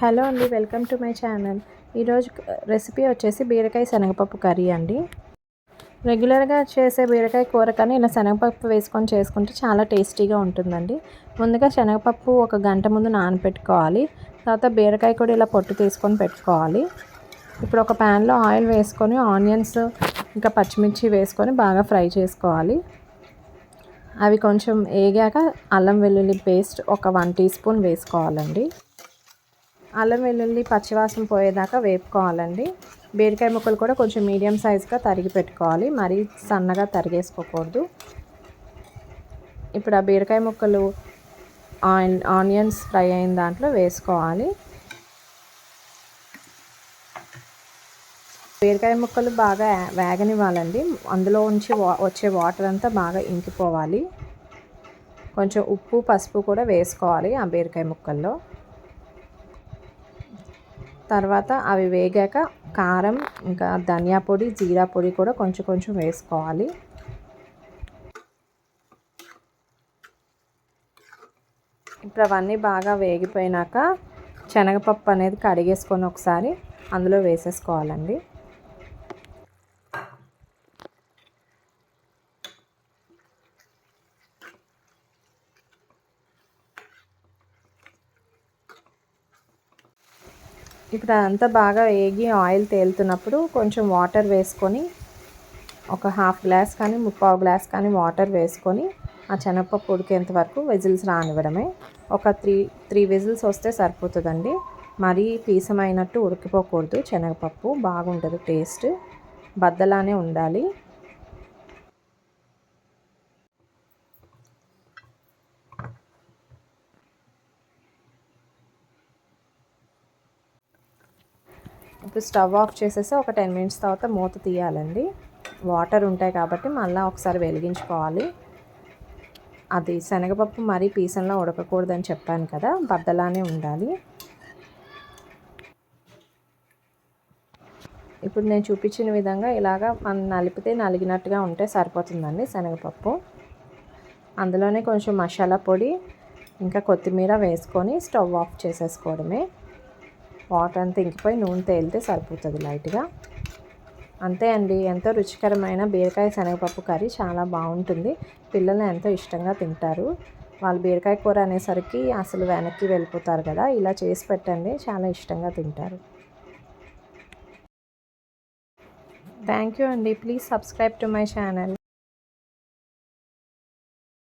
Hello అండి welcome to my channel. ఈరోజు recipe వచ్చేసి బీరకాయ శనగపప్పు కర్రీ అండి. రెగ్యులర్గా చేసే బీరకాయ కూర కానీ ఇలా శనగపప్పు వేసుకొని చేసుకుంటే చాలా టేస్టీగా ఉంటుందండి. ముందుగా శనగపప్పు ఒక గంట ముందు నానబెట్టుకోవాలి తర్వాత బీరకాయ కూడా ఇలా పొట్టు తీసుకొని పెట్టుకోవాలి. ఇప్పుడు ఒక ప్యాన్లో ఆయిల్ వేసుకొని ఆనియన్స్ ఇంకా పచ్చిమిర్చి వేసుకొని బాగా ఫ్రై చేసుకోవాలి. అవి కొంచెం వేగాక అల్లం వెల్లుల్లి పేస్ట్ ఒక వన్ టీ స్పూన్ వేసుకోవాలండి. అల్లం వెల్లుల్లి పచ్చివాసన పోయేదాకా వేపుకోవాలండి. బీరకాయ ముక్కలు కూడా కొంచెం మీడియం సైజ్గా తరిగి పెట్టుకోవాలి. మరీ సన్నగా తరిగేసుకోకూడదు. ఇప్పుడు ఆ బీరకాయ ముక్కలు ఆనియన్స్ ఫ్రై అయిన దాంట్లో వేసుకోవాలి. బీరకాయ ముక్కలు బాగా వేగనివ్వాలండి. అందులో ఉంచి వచ్చే వాటర్ అంతా బాగా ఇంకిపోవాలి. కొంచెం ఉప్పు పసుపు కూడా వేసుకోవాలి ఆ బీరకాయ ముక్కల్లో. తర్వాత అవి వేగాక కారం ఇంకా ధనియా పొడి జీరా పొడి కూడా కొంచెం కొంచెం వేసుకోవాలి. ఇప్పుడు అవన్నీ బాగా వేగిపోయినాక శనగపప్పు అనేది కడిగేసుకొని ఒకసారి అందులో వేసేసుకోవాలండి. ఇప్పుడు అదంతా బాగా వేగి ఆయిల్ తేలుతున్నప్పుడు కొంచెం వాటర్ వేసుకొని ఒక హాఫ్ గ్లాస్ కానీ ముప్పావు గ్లాస్ కానీ వాటర్ వేసుకొని ఆ శనగపప్పు ఉడికేంత వరకు విజిల్స్ రానివ్వడమే. ఒక త్రీ త్రీ విజిల్స్ వస్తే సరిపోతుందండి. మరీ పీసమైనట్టు ఉడికిపోకూడదు. శనగపప్పు బాగుంటుంది టేస్ట్ బద్దలానే ఉండాలి. ఇప్పుడు స్టవ్ ఆఫ్ చేసేసి ఒక టెన్ మినిట్స్ తర్వాత మూత తీయాలండి. వాటర్ ఉంటాయి కాబట్టి మళ్ళీ ఒకసారి వెలిగించుకోవాలి. అది శనగపప్పు మరీ పీసంలో ఉడకకూడదని చెప్పాను కదా బద్దలానే ఉండాలి. ఇప్పుడు నేను చూపించిన విధంగా ఇలాగా మనం నలిపితే నలిగినట్టుగా ఉంటే సరిపోతుందండి శనగపప్పు. అందులోనే కొంచెం మసాలా పొడి ఇంకా కొత్తిమీర వేసుకొని స్టవ్ ఆఫ్ చేసేసుకోవడమే. వాటర్ అంతా ఇంకిపోయి నూనె తేలితే సరిపోతుంది లైట్గా. అంతే అండి. ఎంతో రుచికరమైన బీరకాయ శనగపప్పు కర్రీ చాలా బాగుంటుంది. పిల్లలు ఎంతో ఇష్టంగా తింటారు. వాళ్ళు బీరకాయ కూర అనేసరికి అసలు వెనక్కి వెళ్ళిపోతారు కదా. ఇలా చేసి పెట్టండి. చాలా ఇష్టంగా తింటారు. థ్యాంక్ యూ అండి. Please subscribe to my channel.